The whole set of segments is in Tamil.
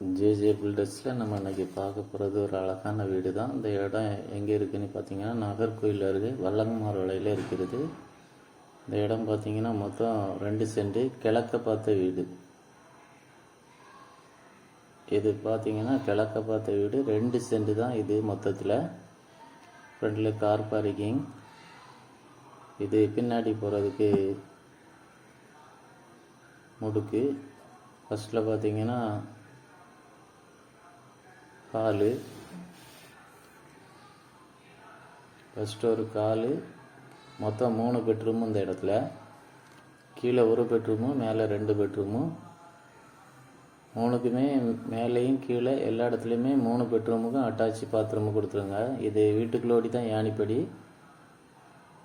ஜேஜே பில்டர்ஸில் நம்ம இன்னைக்கு பார்க்க போகிறது ஒரு அழகான வீடு தான் இந்த இடம் எங்கே இருக்குதுன்னு பார்த்தீங்கன்னா நாகர்கோயிலில் இருக்குது வல்லங்கமார் வலையில் இருக்கிறது. இந்த இடம் பார்த்தீங்கன்னா மொத்தம் ரெண்டு சென்ட் கிழக்க பார்த்த வீடு. இது பார்த்தீங்கன்னா கிழக்க பார்த்த வீடு. ரெண்டு சென்ட் தான் இது மொத்தத்தில். ஃப்ரண்டில் கார் பார்க்கிங் இது பின்னாடி போகிறதுக்கு முடுக்கு. ஃபஸ்ட்டில் பார்த்தீங்கன்னா கால். ஃபஸ்ட்டு ஒரு கால். மொத்தம் மூணு பெட்ரூமு இந்த இடத்துல. கீழே ஒரு பெட்ரூமும் மேலே ரெண்டு பெட்ரூமும் மூணுக்குமே மேலேயும் கீழே எல்லா இடத்துலையுமே மூணு பெட்ரூமுக்கும் அட்டாச் பாத்ரூமும் கொடுத்துருங்க. இது வீட்டுக்குள்ளோடி தான் யானிப்படி.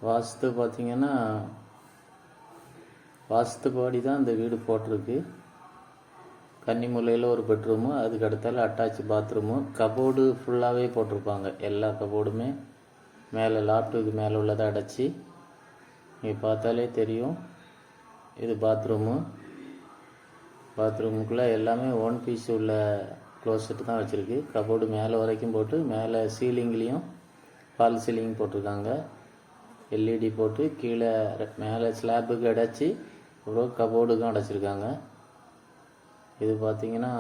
வாஸ்து பார்த்தீங்கன்னா வாஸ்துப்படி தான் இந்த வீடு போட்டிருக்கு. கன்னிமுலையில் ஒரு பெட்ரூமு அதுக்கு அடுத்தால அட்டாச் பாத்ரூமு. கபோர்டு ஃபுல்லாகவே போட்டிருப்பாங்க. எல்லா கபோர்டுமே மேலே லாப்டுக்கு மேலே உள்ளதை அடைச்சி நீங்கள் பார்த்தாலே தெரியும். இது பாத்ரூமு. பாத்ரூமுக்குள்ளே எல்லாமே ஒன் பீஸ் உள்ள க்ளோசெட் தான் வச்சுருக்கு. கபோர்டு மேலே வரைக்கும் போட்டு மேலே சீலிங்லேயும் ஃபால் சீலிங் போட்டிருக்காங்க. எல்இடி போட்டு கீழே மேலே ஸ்லாப்புக்கு அடைச்சி அப்புறம் கபோர்டுக்கும் அடைச்சிருக்காங்க. இது பார்த்தீங்கன்னா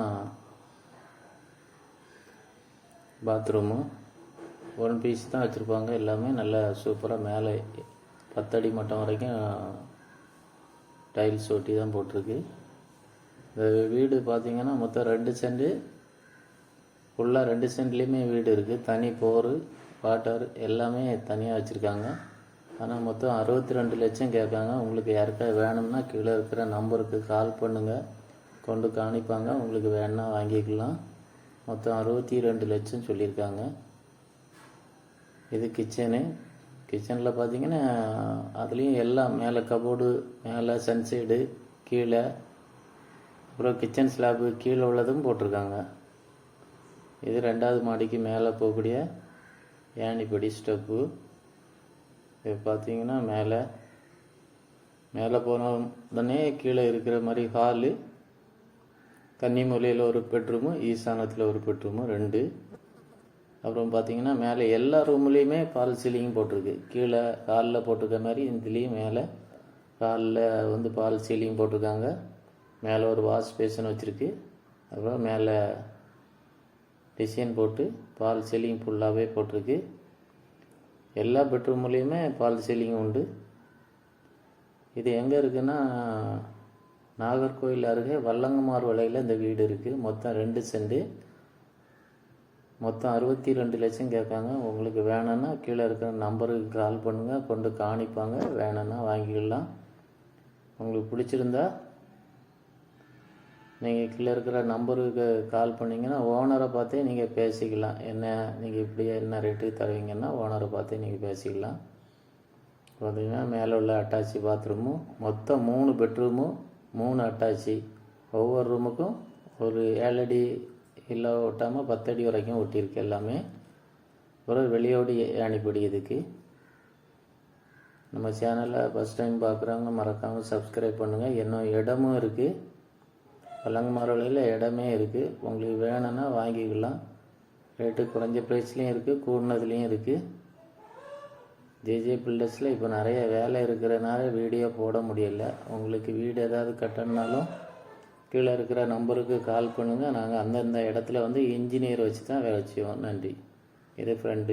பாத்ரூமு ஒன் பீஸ் தான் வச்சுருப்பாங்க. எல்லாமே நல்லா சூப்பராக மேலே பத்தடி மட்டம் வரைக்கும் டைல்ஸ் ஒட்டி தான் போட்டிருக்கு. இந்த வீடு பார்த்தீங்கன்னா மொத்தம் ரெண்டு சென்ட் ஃபுல்லாக ரெண்டு சென்ட்லேயுமே வீடு இருக்குது தனி போர் வாட்டர் எல்லாமே தனியாக வச்சுருக்காங்க. ஆனால் மொத்தம் அறுபத்தி ரெண்டு லட்சம் கேட்காங்க. உங்களுக்கு யாருக்காவது வேணும்னா கீழே இருக்கிற நம்பருக்கு கால் பண்ணுங்கள் கொண்டு காணிப்பாங்க. உங்களுக்கு வேணால் வாங்கிக்கலாம்? மொத்தம் அறுபத்தி ரெண்டு லட்சம் சொல்லியிருக்காங்க. இது கிச்சனு கிச்சனில் பார்த்தீங்கன்னா அதுலேயும் எல்லாம் மேலே கபோர்டு மேலே சன்சைடு கீழே. அப்புறம் கிச்சன் ஸ்லாப்பு கீழே உள்ளதும் போட்டிருக்காங்க. இது ரெண்டாவது மாடிக்கு மேலே போகக்கூடிய ஏணிப்படி ஸ்டெப்பு இது பார்த்தீங்கன்னா மேலே. மேலே போன உடனே கீழே இருக்கிற மாதிரி ஹாலு கன்னிமூலையில் ஒரு பெட்ரூமு ஈசானத்தில் ஒரு பெட்ரூமு ரெண்டு. அப்புறம் பார்த்தீங்கன்னா மேலே எல்லா ரூம்லேயுமே பால் சீலிங் போட்டிருக்கு. கீழே ஹாலில் போட்டிருக்க மாதிரி இதுலேயும் மேலே ஹாலில் வந்து பால் சீலிங் போட்டிருக்காங்க. மேலே ஒரு வாஷ் பேஷன் வச்சுருக்கு. அப்புறம் மேலே டிசைன் போட்டு பால் சீலிங் ஃபுல்லாகவே போட்டிருக்கு. எல்லா பெட்ரூம்லேயுமே பால் சீலிங் உண்டு. இது எங்கே இருக்குன்னா நாகர்கோயில் அருகே வல்லங்கமார் வலையில் இந்த வீடு இருக்குது மொத்தம் ரெண்டு செண்டு. மொத்தம் அறுபத்தி ரெண்டு லட்சம் கேட்காங்க. உங்களுக்கு வேணும்னா கீழே இருக்கிற நம்பருக்கு கால் பண்ணுங்கள் கொண்டு காணிப்பாங்க. வேணும்னா வாங்கிக்கலாம் உங்களுக்கு பிடிச்சிருந்தா நீங்கள் கீழே இருக்கிற நம்பருக்கு கால் பண்ணிங்கன்னா ஓனரை பார்த்தே நீங்கள் பேசிக்கலாம். என்ன நீங்கள் இப்படி என்ன ரேட்டுக்கு தருவீங்கன்னா ஓனரை பார்த்தே நீங்கள் பேசிக்கலாம். பார்த்தீங்கன்னா மேலே உள்ள அட்டாச்சி பாத்ரூமும் மொத்தம் மூணு பெட்ரூமும் மூணு அட்டாச்சி. ஒவ்வொரு ரூமுக்கும் ஒரு ஏழடி இல்லை ஒட்டாமல் பத்தடி வரைக்கும் ஒட்டியிருக்கு எல்லாமே. அப்புறம் வெளியோடு அனுப்பிடி இதுக்கு நம்ம சேனலை ஃபஸ்ட் டைம் பார்க்குறவங்க மறக்காமல் சப்ஸ்கிரைப் பண்ணுங்கள் இன்னும் இடமும் இருக்குது பழங்குமரலையில் இடமே இருக்குது உங்களுக்கு வேணும்னா வாங்கிக்கலாம். ரேட்டு குறைஞ்ச ப்ரைஸ்லேயும் இருக்குது கூடினதுலேயும் இருக்குது ஜேஜே பில்டர்ஸில் இப்போ நிறைய வேலை இருக்கிறனால வீடியோ போட முடியல. உங்களுக்கு வீடு ஏதாவது கட்டணுனாலும் கீழே இருக்கிற நம்பருக்கு கால் பண்ணுங்கள் நாங்கள் அந்தந்த இடத்துல வந்து இன்ஜினியர் வச்சு தான் வேலை செய்வோம் நன்றி. இது ஃப்ரெண்டு